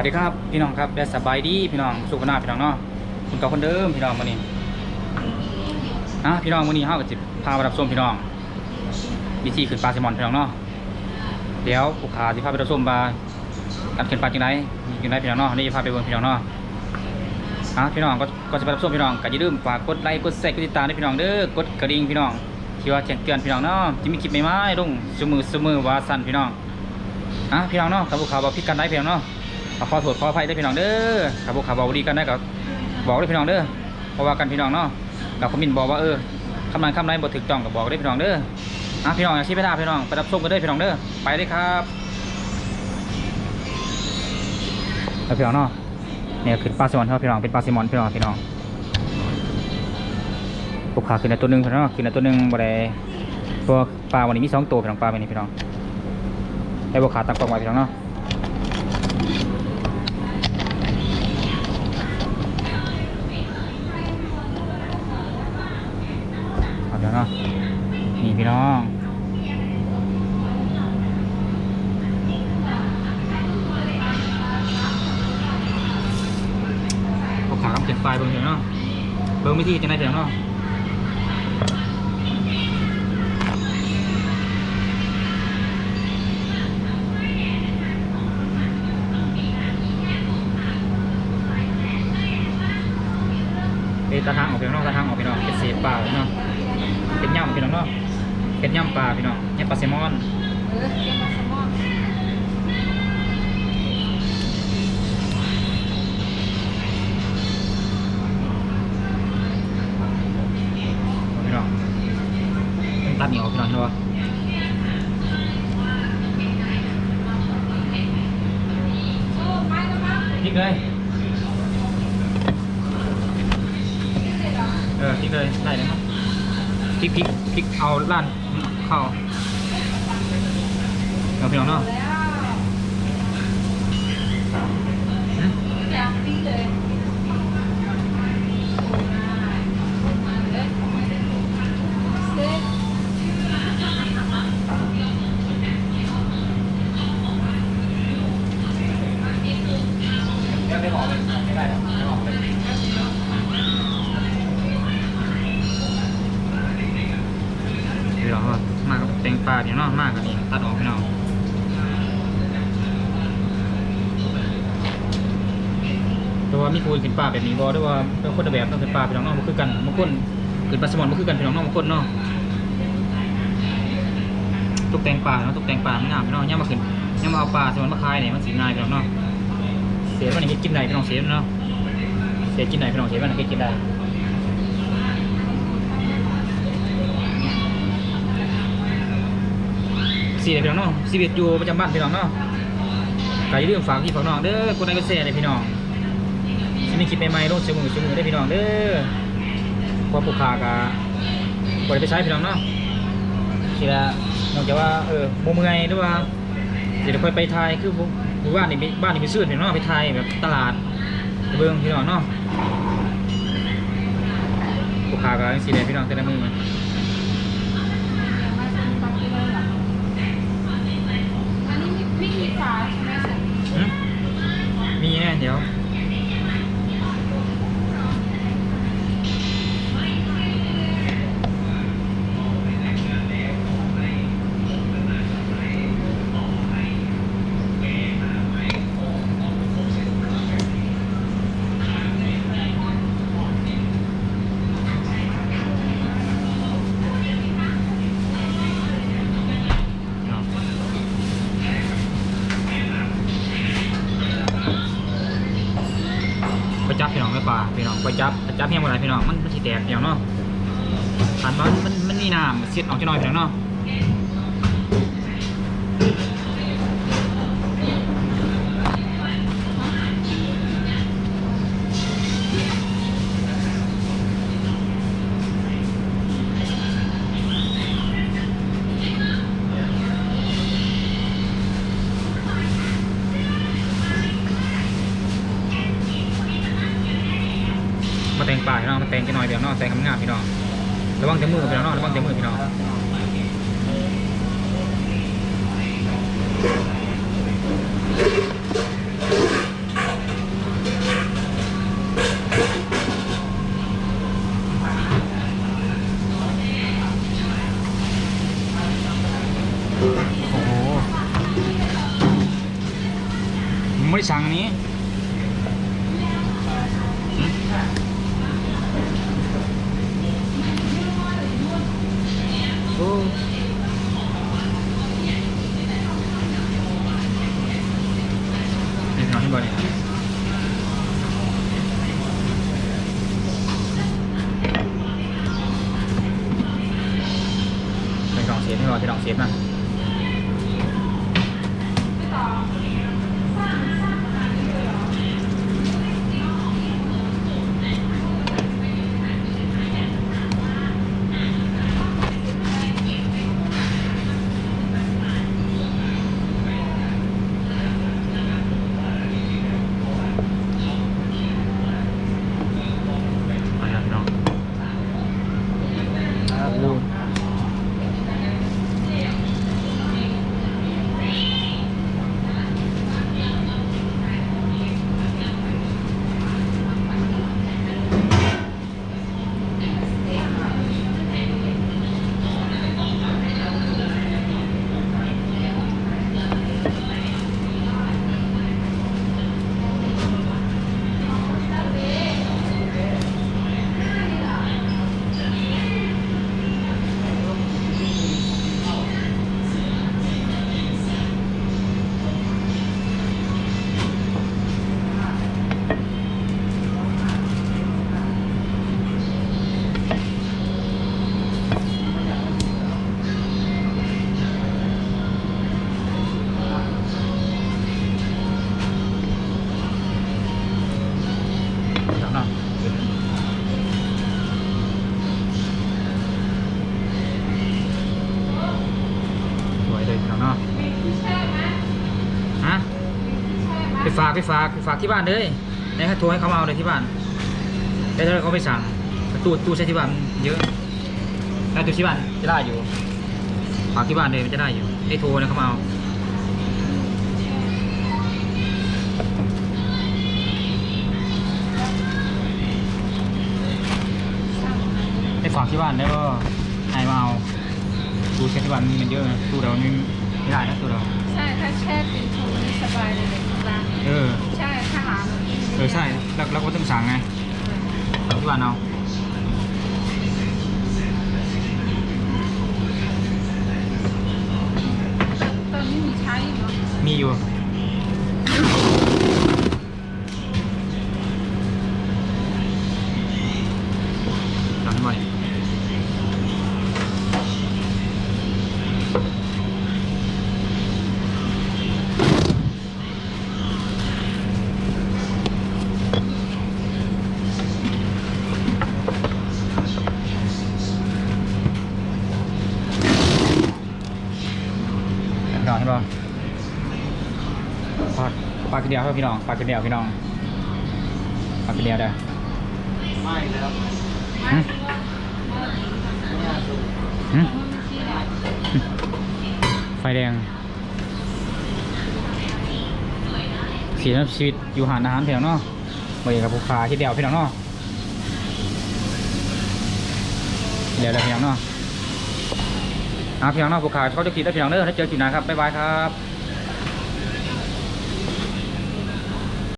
วัสดีครับพี่น้องครับได้สบายดีพี่น้องสุขนาพี่น้องเนาะคุณกับคนเดิมพี่น้องวันนี้อะพี่น้องวันนี้เฮาก็สิพาไปรับชมพี่น้องวิธีขึ้นปลาแซลมอนพี่น้องเนาะเดี๋ยวผู้ขาสิพาไปรับชมปลาการขึ้นปลาจังไดมีจังไดพี่น้องเนาะนี่จะพาไปเบิ่งพี่น้องเนาะอะพี่น้องก็ก็จะไปรับชมพี่น้องก็อย่าลืมฝากกดไลค์กดแชร์กดติดตามด้วยพี่น้องเด้อกดกระดิ่งพี่น้องที่ว่าแจ้งเตือนพี่น้องเนาะจะมีคลิปใหม่ๆลงซุมือซุมือว่าสั่นพี่น้องอะพี่น้องเนาะกับผู้ขาบอกพิดกันได้พี่น้องเนาะ ขอโทษขออภัยด้วยพี่น้องเด้อขับบุขับบอกดีกันได้กับบอกด้วยพี่น้องเด้อเพราะว่ากันพี่น้องเนาะกับคอมมินบอกว่าเออคำนั้นคำไหนบ่ถึกต้องกับบอกด้วยพี่น้องเด้ออะพี่น้องอย่าชี้ไปได้พี่น้องไปรับชมกันเด้อพี่น้องเด้อไปเลยครับแล้วพี่น้องเนาะเนี่ยขึ้นปลาแซลมอนครับพี่น้องเป็นปลาแซลมอนพี่น้องพี่น้องลูกค้าขึ้นในตัวหนึ่งพี่น้องขึ้นในตัวหนึ่งบ่ได้ตัวปลาวันนี้มีสองตัวพี่น้องปลาวันนี้พี่น้องให้บุขาตั้งกล้องไว้พี่น้องเนาะ เอาเดี๋ยวเนาะนี่พี่น้องเอาขากำเก็บไฟเบิ่งเดี๋ยวเนาะเบิ่งวิธีจะได้เดี๋ยวเนาะตาทางออกพี่น้องตาทางออกพี่น้องเป็นเปลาพี่น้อง เป็นย่ำพี่น้องเนาะเป็นย่ำปลาพี่น้องย่ำปลาแซลมอนเออเรียกว่าสมองพี่น้องตัดเหนียวพี่น้องเห็นปะโอ้ไปแล้วมั้งพริกเลยนี่เลยเอเออพริกเลยได้เลยครับ พริกพริกพริกเอาล้านเข้าเอาพี่น้องเนาะแล้วอืมอยากปีเลยเซ็ตไม่บอกเลยไม่ได้หรอกไม่บอกเลยพี่ น้องว่ามากับแตงปลาพี่น้องมากกับนี่ตัดออกพี่น้องแต่ว่ามีคุยขึ้นปลาแบบนี้บ่ด้วยว่าเป็นคนละแบบต้องขึ้นปลาพี่น้องเนาะมันคือกันบางคนขึ้นปลาสมอนมันคือกันพี่น้องเนาะบางคนเนาะตกแต่งปลาเนาะตกแต่งปลามันงามพี่น้องย่ามาขึ้นย่ามาเอาปลาสมอนมาขายเนี่ยมันสีง่ายพี่น้องเนาะเสียมันเฮ็ดกินได้พี่น้องเสียเนาะเสียกินได้พี่น้องเสียมันเฮ็ดกินได้ สี่เลยพี่น้องเนาะชีวิตอยู่ประจำบ้านพี่น้องเนาะก็อย่าลืมฝากพี่ฝากน้องเด้อกดไลค์กดแชร์เลยพี่น้องสิมีคลิปใหม่ๆลงเสมอเสมอได้พี่น้องเด้อเพราะผู้ค้าก็บ่ได้ไปใช้พี่น้องเนาะสิละนอกจากว่าเออบ่เมื่อยหรือว่าเดี๋ยวค่อยไปไทยคือผมบ้านนี่มีบ้านนี่มีซื้อพี่น้องไปไทยแบบตลาดเบิ่งพี่น้องเนาะลูกค้าสีแหละพี่น้องแต่ละมือ มาซื้อตังค์เลยเหรออันนี้มีวิธีฝาใช่ไหมสิ หึมีแน่เดี๋ยวเอาไปจับพี่น้อง ไม่ปจับไปจับเพียงเมื่อไหร่พี่น้องมันมันสิแตกเดียวเนาะหันมันมันมันมีน้ำเสียดออกจะน้อยพี่น้องเนาะ มาแต่งป่าพี่น้องมาแต่งกันหน่อยเดี๋ยวน้องแต่งคำงามพี่น้องระวังเต็มมือพี่น้องระวังเต็มมือพี่น้องโอ้โหไม่สั่งนี้ เซฟให้เราที่ลองเซฟนะ ไปฝากฝากที่บ้านเลยให้เขาโทรให้เขามาเอาเลยที่บ้านแล้วถ้าเขาไปสั่งตู้ตู้ใช้ที่บ้านเยอะถ้าตู้ที่บ้านจะได้อยู่ ฝากที่บ้านเลยมันจะได้อยู่ให้โทรนะเขามาเอาให้ฝากที่บ้านแล้วก็ให้มาเอาตู้ใช้ที่บ้านมันเยอะนะตู้เรานี่ไม่ได้นะตู้เรา ใช่ ถ้าแช่เป็นถุงนี่สบายเลย เลยข้างล่างเออ ใช่ข้างหลังเออใช่แล้วเราก็ต้องสั่งไงฝากที่บ้านเอาตอนนี้มีใช้อยู่เนาะมีอยู่ สั่งบ่อยดอกให้บ่ ปลาปลากระเดียวครับพี่น้องปลากระเดียวพี่น้องปลากระเดียวเด้อไม่แล้วหึหึไฟแดงสีน้ำชีวิตอยู่หานอาหารพี่น้องเนาะมาอยู่กับผู้ค้าที่เดียวพี่น้องเนาะเดี๋ยวเดี๋ยวพี่น้องเนาะอะพี่น้องเนาะผู้ค้าเขาจะกินได้พี่น้องเด้อถ้าเจอกินนะครับบ๊ายบายครับ